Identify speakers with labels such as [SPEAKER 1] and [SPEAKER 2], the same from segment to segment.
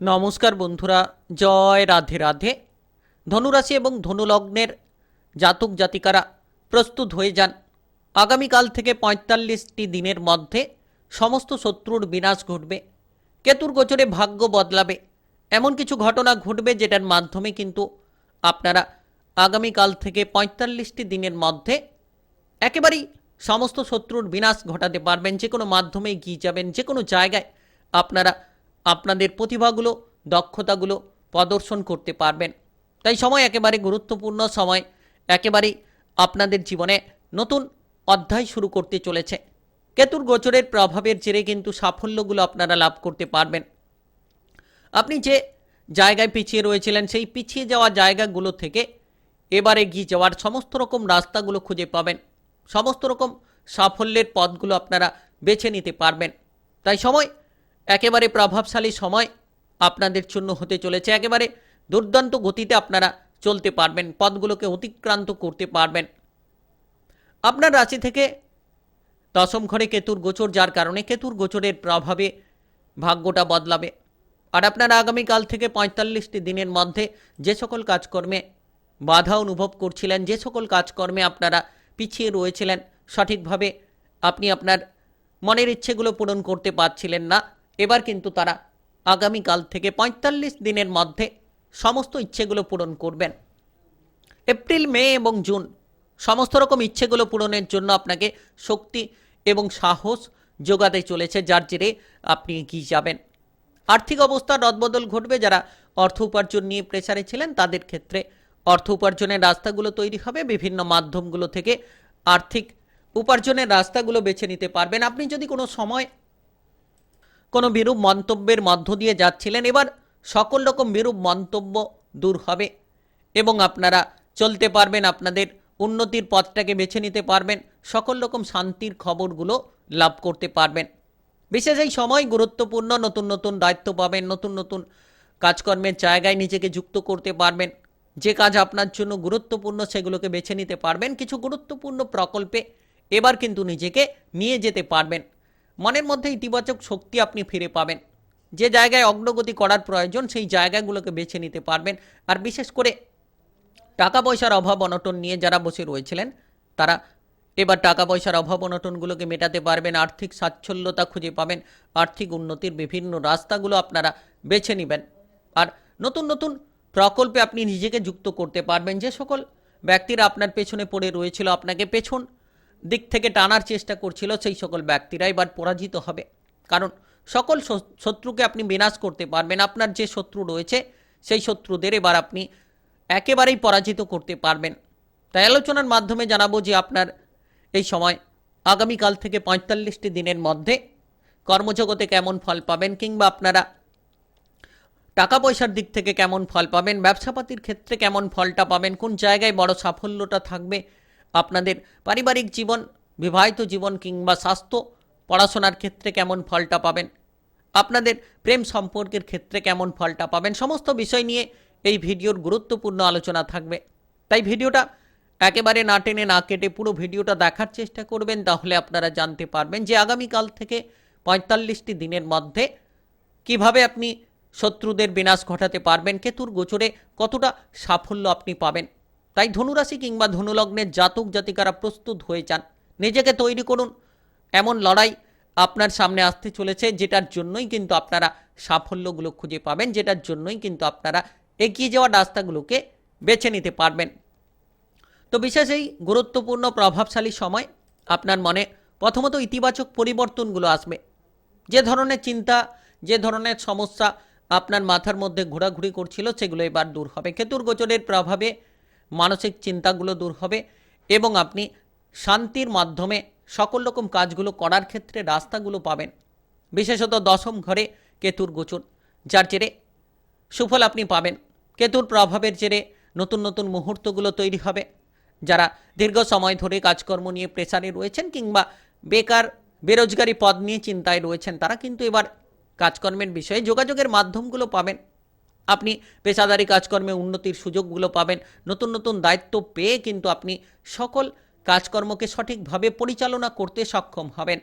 [SPEAKER 1] নমস্কার বন্ধুরা, জয় রাধে রাধে। ধনুরাশি এবং ধনুলগ্নের জাতক জাতিকারা প্রস্তুত হয়ে যান। আগামীকাল থেকে পঁয়তাল্লিশটি দিনের মধ্যে সমস্ত শত্রুর বিনাশ ঘটবে। কেতুর গোচরে ভাগ্য বদলাবে। এমন কিছু ঘটনা ঘটবে যেটার মাধ্যমে কিন্তু আপনারা আগামীকাল থেকে পঁয়তাল্লিশটি দিনের মধ্যে একেবারেই সমস্ত শত্রুর বিনাশ ঘটাতে পারবেন। যে কোনো মাধ্যমে গিয়ে যাবেন, যে কোনো জায়গায় আপনারা আপনাদের প্রতিভাগুলো, দক্ষতাগুলো প্রদর্শন করতে পারবেন। তাই সময় একেবারে গুরুত্বপূর্ণ সময়, একেবারেই আপনাদের জীবনে নতুন অধ্যায় শুরু করতে চলেছে। কেতুর গোচরের প্রভাবের জেরে কিন্তু সাফল্যগুলো আপনারা লাভ করতে পারবেন। আপনি যে জায়গায় পিছিয়ে রয়েছিলেন, সেই পিছিয়ে যাওয়া জায়গাগুলো থেকে এবারে এগিয়ে যাওয়ার সমস্ত রকম রাস্তাগুলো খুঁজে পাবেন। সমস্ত রকম সাফল্যের পথগুলো আপনারা বেছে নিতে পারবেন। তাই সময় একেবারে প্রভাবশালী সময় আপনাদের জন্য হতে চলেছে। একেবারে দুর্দান্ত গতিতে আপনারা চলতে পারবেন, পদগুলোকে অতিক্রান্ত করতে পারবেন। আপনার রাশি থেকে দশম ঘরে কেতুর গোচর, যার কারণে কেতুর গোচরের প্রভাবে ভাগ্যটা বদলাবে। আর আপনারা আগামীকাল থেকে পঁয়তাল্লিশটি দিনের মধ্যে যে সকল কাজকর্মে বাধা অনুভব করছিলেন, যে সকল কাজকর্মে আপনারা পিছিয়ে রয়েছিলেন, সঠিকভাবে আপনি আপনার মনের ইচ্ছেগুলো পূরণ করতে পারছিলেন না। এবার কিন্তু তারা আগামীকাল থেকে পঁয়তাল্লিশ দিনের মধ্যে সমস্ত ইচ্ছেগুলো পূরণ করবেন। এপ্রিল, মে এবং জুন সমস্ত রকম ইচ্ছেগুলো পূরণের জন্য আপনাকে শক্তি এবং সাহস যোগাতে চলেছে, যার জেরে আপনি এগিয়ে যাবেন। আর্থিক অবস্থার রদবদল ঘটবে, যারা অর্থ উপার্জন নিয়ে প্রেসারে ছিলেন, তাদের ক্ষেত্রে অর্থ উপার্জনের রাস্তাগুলো তৈরি হবে, বিভিন্ন মাধ্যমগুলো থেকে আর্থিক উপার্জনের রাস্তাগুলো বেছে নিতে পারবেন। আপনি যদি কোনো সময় কোনো বিরূপ মন্তব্যের মধ্য দিয়ে যাচ্ছিলেন, এবার সকল রকম বিরূপ মন্তব্য দূর হবে এবং আপনারা চলতে পারবেন, আপনাদের উন্নতির পথটাকে বেছে নিতে পারবেন, সকল রকম শান্তির খবরগুলো লাভ করতে পারবেন। বিশেষ এই সময় গুরুত্বপূর্ণ নতুন নতুন দায়িত্ব পাবেন, নতুন নতুন কাজকর্মের জায়গায় নিজেকে যুক্ত করতে পারবেন, যে কাজ আপনার জন্য গুরুত্বপূর্ণ সেগুলোকে বেছে নিতে পারবেন, কিছু গুরুত্বপূর্ণ প্রকল্পে এবার কিন্তু নিজেকে নিয়ে যেতে পারবেন। মনের মধ্যে ইতিবাচক শক্তি আপনি ফিরে পাবেন। যে জায়গায় অগ্রগতি করার প্রয়োজন, সেই জায়গাগুলোকে বেছে নিতে পারবেন। আর বিশেষ করে টাকা পয়সার অভাব অনটন নিয়ে যারা বসে রয়েছিলেন, তারা এবার টাকা পয়সার অভাব অনটনগুলোকে মেটাতে পারবেন, আর্থিক সাচ্ছল্যতা খুঁজে পাবেন, আর্থিক উন্নতির বিভিন্ন রাস্তাগুলো আপনারা বেছে নেবেন। আর নতুন নতুন প্রকল্পে আপনি নিজেকে যুক্ত করতে পারবেন। যে সকল ব্যক্তিরা আপনার পেছনে পড়ে রয়েছিল, আপনাকে পেছন দিক থেকে টানার চেষ্টা করছিল সেই সকল ব্যক্তিরা এবার পরাজিত হবে। কারণ সকল শত্রুকে আপনি বিনাশ করতে পারবেন। আপনার যে শত্রু রয়েছে, সেই শত্রুদের এবার আপনি একেবারেই পরাজিত করতে পারবেন। তাই আলোচনার মাধ্যমে জানাব যে আপনার এই সময়, আগামীকাল থেকে পঁয়তাল্লিশটি দিনের মধ্যে কর্মজগতে কেমন ফল পাবেন, কিংবা আপনারা টাকা পয়সার দিক থেকে কেমন ফল পাবেন, ব্যবসাপাতির ক্ষেত্রে কেমন ফলটা পাবেন, কোন জায়গায় বড় সাফল্যটা থাকবে আপনাদের পারিবারিক জীবন, বিবাহিত জীবন কিংবা স্বাস্থ্য, পড়াশোনার ক্ষেত্রে কেমন ফলটা পাবেন? আপনাদের প্রেম সম্পর্কের ক্ষেত্রে কেমন ফলটা পাবেন? সমস্ত বিষয় নিয়ে এই ভিডিওর গুরুত্বপূর্ণ আলোচনা থাকবে। তাই ভিডিওটা একেবারে না টেনে না কেটে পুরো ভিডিওটা দেখার চেষ্টা করবেন, তাহলে আপনারা জানতে পারবেন যে আগামীকাল থেকে পঁয়তাল্লিশটি দিনের মধ্যে কীভাবে আপনি শত্রুদের বিনাশ ঘটাতে পারবেন, কেতুর গোচরে কতটা সাফল্য আপনি পাবেন। তাই ধনুরাশি কিংবা ধনুলগ্নের জাতক জাতিকারা প্রস্তুত হয়ে যান। নিজেকে তৈরি করুন। এমন লড়াই আপনার সামনে আসতে চলেছে, যেটার জন্যই কিন্তু আপনারা সাফল্যগুলো খুঁজে পাবেন, যেটার জন্যই কিন্তু আপনারা এগিয়ে যাওয়া রাস্তাগুলোকে বেছে নিতে পারবেন। তো বিশেষ এই গুরুত্বপূর্ণ, প্রভাবশালী সময় আপনার মনে প্রথমত ইতিবাচক পরিবর্তনগুলো আসবে। যে ধরনের চিন্তা, যে ধরনের সমস্যা আপনার মাথার মধ্যে ঘোরাঘুরি করছিল, সেগুলো এবার দূর হবে। কেতুর গোচরের প্রভাবে মানসিক চিন্তাগুলো দূর হবে এবং আপনি শান্তির মাধ্যমে সকল রকম কাজগুলো করার ক্ষেত্রে রাস্তাগুলো পাবেন। বিশেষত দশম ঘরে কেতুর গোচর, যার জেরে সুফল আপনি পাবেন। কেতুর প্রভাবের জেরে নতুন নতুন মুহূর্তগুলো তৈরি হবে। যারা দীর্ঘ সময় ধরে কাজকর্ম নিয়ে প্রেসারে রয়েছেন কিংবা বেকার, বেরোজগারি পদ নিয়ে চিন্তায় রয়েছেন, তারা কিন্তু এবার কাজকর্মের বিষয়ে যোগাযোগের মাধ্যমগুলো পাবেন। আপনি পেশাদারি কাজকর্মে উন্নতির সুযোগগুলো পাবেন। নতুন নতুন দায়িত্ব পেয়ে কিন্তু আপনি সকল কাজকর্মকে সঠিকভাবে পরিচালনা করতে সক্ষম হবেন।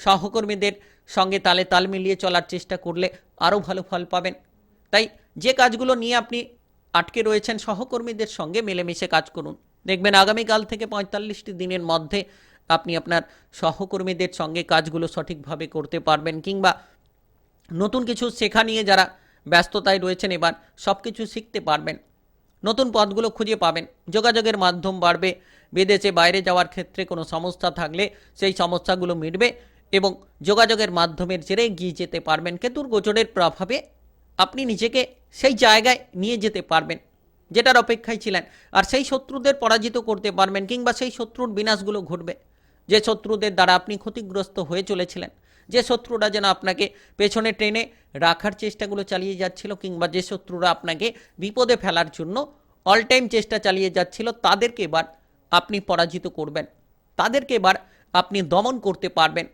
[SPEAKER 1] সহকর্মীদের সঙ্গে তালে তাল মিলিয়ে চলার চেষ্টা করলে আরও ভালো ফল পাবেন। তাই যে কাজগুলো নিয়ে আপনি আটকে রয়েছেন, সহকর্মীদের সঙ্গে মিলেমিশে কাজ করুন। দেখবেন আগামীকাল থেকে পঁয়তাল্লিশটি দিনের মধ্যে আপনি আপনার সহকর্মীদের সঙ্গে কাজগুলো সঠিকভাবে করতে পারবেন কিংবা নতুন কিছু শেখা নিয়ে যারা ব্যস্ততায় রয়েছেন এবার সব কিছু শিখতে পারবেন। নতুন পথগুলো খুঁজে পাবেন। যোগাযোগের মাধ্যম বাড়বে। বিদেশে বাইরে যাওয়ার ক্ষেত্রে কোনো সমস্যা থাকলে সেই সমস্যাগুলো মিটবে এবং যোগাযোগের মাধ্যমের জেরে এগিয়ে যেতে পারবেন। কেতুর গোচরের প্রভাবে আপনি নিজেকে সেই জায়গায় নিয়ে যেতে পারবেন, যেটার অপেক্ষায় ছিলেন। আর সেই শত্রুদের পরাজিত করতে পারবেন কিংবা সেই শত্রুর বিনাশগুলো ঘটবে। যে শত্রুদের দ্বারা আপনি ক্ষতিগ্রস্ত হয়ে চলেছিলেন যে শত্রুরা যেন আপনাকে পেছনে টেনে রাখার চেষ্টাগুলো চালিয়ে যাচ্ছিল কিংবা যে শত্রুরা আপনাকে বিপদে ফেলার জন্য অল টাইম চেষ্টা চালিয়ে যাচ্ছিল, তাদেরকে এবার আপনি পরাজিত করবেন। তাদেরকে এবার আপনি দমন করতে পারবেন।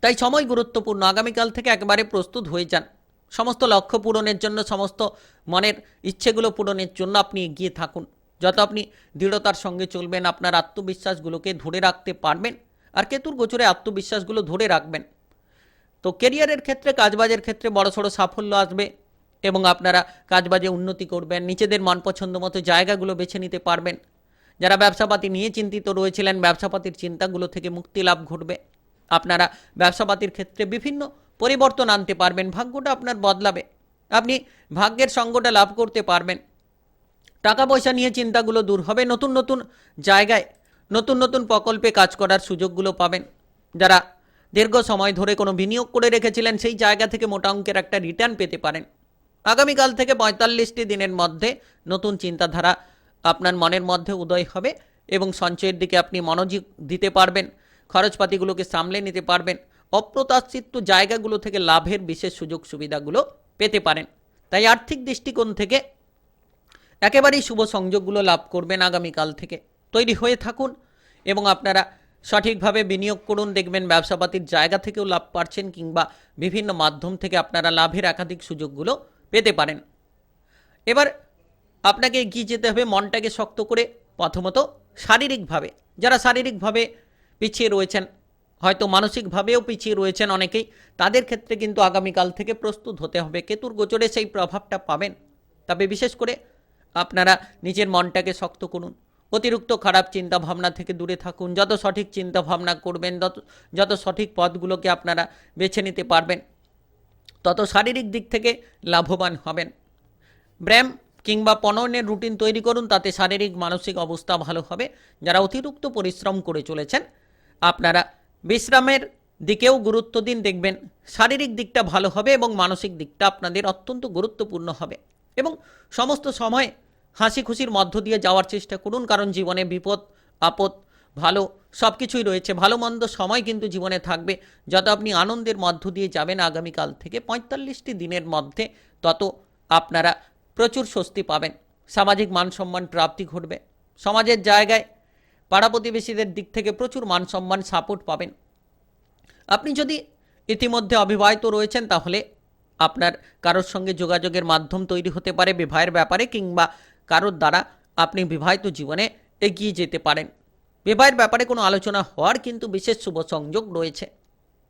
[SPEAKER 1] তাই সময় গুরুত্বপূর্ণ। আগামীকাল থেকে একেবারে প্রস্তুত হয়ে যান। সমস্ত লক্ষ্য পূরণের জন্য, সমস্ত মনের ইচ্ছেগুলো পূরণের জন্য আপনি এগিয়ে থাকুন। যত আপনি দৃঢ়তার সঙ্গে চলবেন, আপনার আত্মবিশ্বাসগুলোকে ধরে রাখতে পারবেন। আর কেতুর গোচরে আত্মবিশ্বাসগুলো ধরে রাখবেন? তো কেরিয়ারের ক্ষেত্রে, কাজবাজের ক্ষেত্রে বড়সড় সাফল্য আসবে এবং আপনারা কাজবাজে উন্নতি করবেন, নিজেদের মন পছন্দ মতো জায়গাগুলো বেছে নিতে পারবেন। যারা ব্যবসাপাতি নিয়ে চিন্তিত রয়েছিলেন, ব্যবসাপাতির চিন্তাগুলো থেকে মুক্তি লাভ ঘটবে। আপনারা ব্যবসাপাতির ক্ষেত্রে বিভিন্ন পরিবর্তন আনতে পারবেন, ভাগ্যটা আপনার বদলাবে। আপনি ভাগ্যের সঙ্গটা লাভ করতে পারবেন। টাকা পয়সা নিয়ে চিন্তাগুলো দূর হবে, নতুন নতুন জায়গায় নতুন নতুন প্রকল্পে কাজ করার সুযোগগুলো পাবেন। যারা দীর্ঘ সময় ধরে কোনো বিনিয়োগ করে রেখেছিলেন, সেই জায়গা থেকে মোটা অঙ্কের একটা রিটার্ন পেতে পারেন। আগামীকাল থেকে পঁয়তাল্লিশটি দিনের মধ্যে নতুন চিন্তাধারা আপনার মনের মধ্যে উদয় হবে এবং সঞ্চয়ের দিকে আপনি মনোযোগ দিতে পারবেন, খরচপাতিগুলোকে সামলে নিতে পারবেন, অপ্রত্যাশিত জায়গাগুলো থেকে লাভের বিশেষ সুযোগ সুবিধাগুলো পেতে পারেন। তাই আর্থিক দৃষ্টিকোণ থেকে একেবারেই শুভ সংযোগগুলো লাভ করবেন আগামীকাল থেকে। তৈরি হয়ে থাকুন এবং আপনারা সঠিকভাবে বিনিয়োগ করুন। দেখবেন ব্যবসাপাতির জায়গা থেকেও লাভ পাচ্ছেন কিংবা বিভিন্ন মাধ্যম থেকে আপনারা লাভের একাধিক সুযোগগুলো পেতে পারেন। এবার আপনাকে এগিয়ে যেতে হবে মনটাকে শক্ত করে, প্রথমত শারীরিকভাবে। যারা শারীরিকভাবে পিছিয়ে রয়েছেন, হয়তো মানসিকভাবেও পিছিয়ে রয়েছেন অনেকেই, তাদের ক্ষেত্রে কিন্তু আগামীকাল থেকে প্রস্তুত হতে হবে। কেতুর গোচরে সেই প্রভাবটা পাবেন। তবে বিশেষ করে আপনারা নিজের মনটাকে শক্ত করুন। অতিরিক্ত খারাপ চিন্তা ভাবনা থেকে দূরে থাকুন। যত সঠিক চিন্তা ভাবনা করবেন, যত যত সঠিক পথগুলোকে আপনারা বেছে নিতে পারবেন, তত শারীরিক দিক থেকে লাভবান হবেন। ব্যায়াম কিংবা পনয়নের রুটিন তৈরি করুন, তাতে শারীরিক, মানসিক অবস্থা ভালো হবে। যারা অতিরিক্ত পরিশ্রম করে চলেছেন, আপনারা বিশ্রামের দিকেও গুরুত্ব দিন, দেখবেন শারীরিক দিকটা ভালো হবে এবং মানসিক দিকটা আপনাদের অত্যন্ত গুরুত্বপূর্ণ হবে এবং সমস্ত সময় হাসি খুশির মধ্য দিয়ে যাওয়ার চেষ্টা করুন, কারণ জীবনে বিপদ, আপদ, ভালো সব কিছুই রয়েছে। ভালো মন্দ সময় কিন্তু জীবনে থাকবে। যত আপনি আনন্দের মধ্য দিয়ে যাবেন আগামীকাল থেকে পঁয়তাল্লিশটি দিনের মধ্যে, তত আপনারা প্রচুর স্বস্তি পাবেন। সামাজিক মান সম্মান প্রাপ্তি ঘটবে। সমাজের জায়গায় পাড়া প্রতিবেশীদের দিক থেকে প্রচুর মান সম্মান সাপোর্ট পাবেন। আপনি যদি ইতিমধ্যে অবিবাহিত রয়েছেন, তাহলে আপনার কারোর সঙ্গে যোগাযোগের মাধ্যম তৈরি হতে পারে, বিবাহের ব্যাপারে কিংবা কারোর দ্বারা আপনি বিবাহিত জীবনে এগিয়ে যেতে পারেন। বিবাহের ব্যাপারে কোনো আলোচনা হওয়ার কিন্তু বিশেষ শুভ সংযোগ রয়েছে।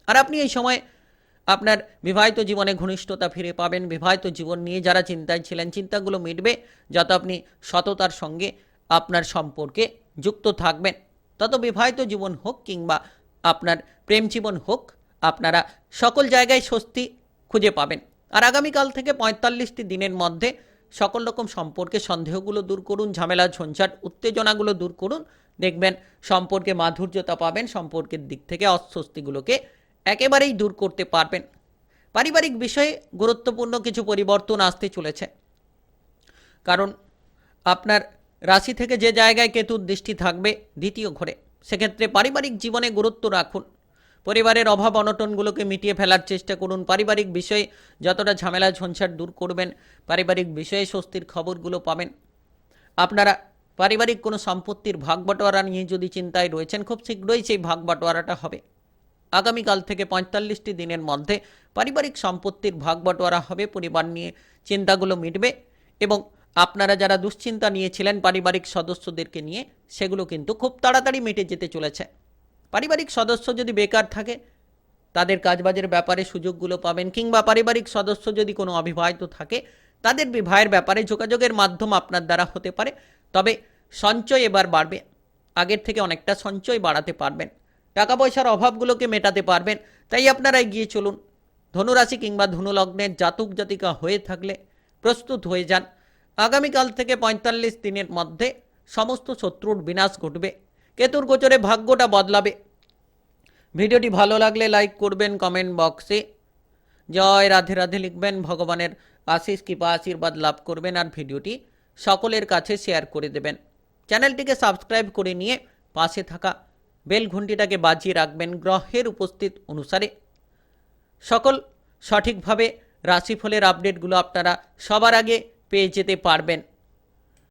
[SPEAKER 1] আর আপনি এই সময় আপনার বিবাহিত জীবনে ঘনিষ্ঠতা ফিরে পাবেন। বিবাহিত জীবন নিয়ে যারা চিন্তায় ছিলেন, চিন্তাগুলো মিটবে যত আপনি সততার সঙ্গে আপনার সম্পর্কে যুক্ত থাকবেন। তত বিবাহিত জীবন হোক কিংবা আপনার প্রেম জীবন হোক, আপনারা সকল জায়গায় স্বস্তি খুঁজে পাবেন। আর আগামীকাল থেকে পঁয়তাল্লিশটি দিনের মধ্যে সকল রকম সম্পর্কে সন্দেহগুলো দূর করুন, ঝামেলা, ঝঞ্ঝাট, উত্তেজনাগুলো দূর করুন। দেখবেন সম্পর্কে মাধুর্যতা পাবেন, সম্পর্কের দিক থেকে অস্বস্তিগুলোকে একেবারেই দূর করতে পারবেন। পারিবারিক বিষয়ে গুরুত্বপূর্ণ কিছু পরিবর্তন আসতে চলেছে। কারণ আপনার রাশি থেকে যে জায়গায় কেতুর দৃষ্টি থাকবে দ্বিতীয় ঘরে, সেক্ষেত্রে পারিবারিক জীবনে গুরুত্ব রাখুন। পরিবারের অভাব অনটনগুলোকে মিটিয়ে ফেলার চেষ্টা করুন। পারিবারিক বিষয়ে যতটা ঝামেলা ঝঞ্ঝাট দূর করবেন, পারিবারিক বিষয়ে স্বস্তির খবরগুলো পাবেন। আপনারা পারিবারিক কোনো সম্পত্তির ভাগ বাটোয়ারা নিয়ে যদি চিন্তায় রয়েছেন, খুব শীঘ্রই সেই ভাগ বাটোয়ারাটা হবে। আগামীকাল থেকে পঁয়তাল্লিশটি দিনের মধ্যে পারিবারিক সম্পত্তির ভাগ বাটোয়ারা হবে, পরিবার নিয়ে চিন্তাগুলো মিটবে এবং আপনারা যারা দুশ্চিন্তা নিয়েছিলেন পারিবারিক সদস্যদেরকে নিয়ে, সেগুলো কিন্তু খুব তাড়াতাড়ি মিটে যেতে চলেছে। পারিবারিক সদস্য যদি বেকার থাকে, তাদের কাজবাজের ব্যাপারে সুযোগগুলো পাবেন, কিংবা পারিবারিক সদস্য যদি কোনো অবিবাহিত থাকে, তাদের বিবাহের ব্যাপারে যোগাযোগের মাধ্যম আপনার দ্বারা হতে পারে। তবে সঞ্চয় এবার বাড়বে, আগের থেকে অনেকটা সঞ্চয় বাড়াতে পারবেন। টাকা পয়সার অভাবগুলোকে মেটাতে পারবেন, তাই আপনারা এগিয়ে চলুন। ধনুরাশি কিংবা ধনুলগ্নের জাতক জাতিকা হয়ে থাকলে প্রস্তুত হয়ে যান। আগামীকাল থেকে পঁয়তাল্লিশ দিনের মধ্যে সমস্ত শত্রুর বিনাশ ঘটবে। কেতুর গোচরে ভাগ্যটা বদলাবে। ভিডিওটি ভালো লাগলে লাইক করবেন কমেন্ট বক্সে। জয় রাধে রাধে লিখবেন, ভগবানের আশিস কৃপা, আশীর্বাদ লাভ করবেন আর ভিডিওটি সকলের কাছে শেয়ার করে দেবেন। চ্যানেলটিকে সাবস্ক্রাইব করে নিয়ে পাশে থাকা বেল ঘন্টিটাকে বাজিয়ে রাখবেন গ্রহের উপস্থিত অনুসারে। সকল সঠিকভাবে রাশিফলের আপডেটগুলো আপনারা সবার আগে পেয়ে যেতে পারবেন।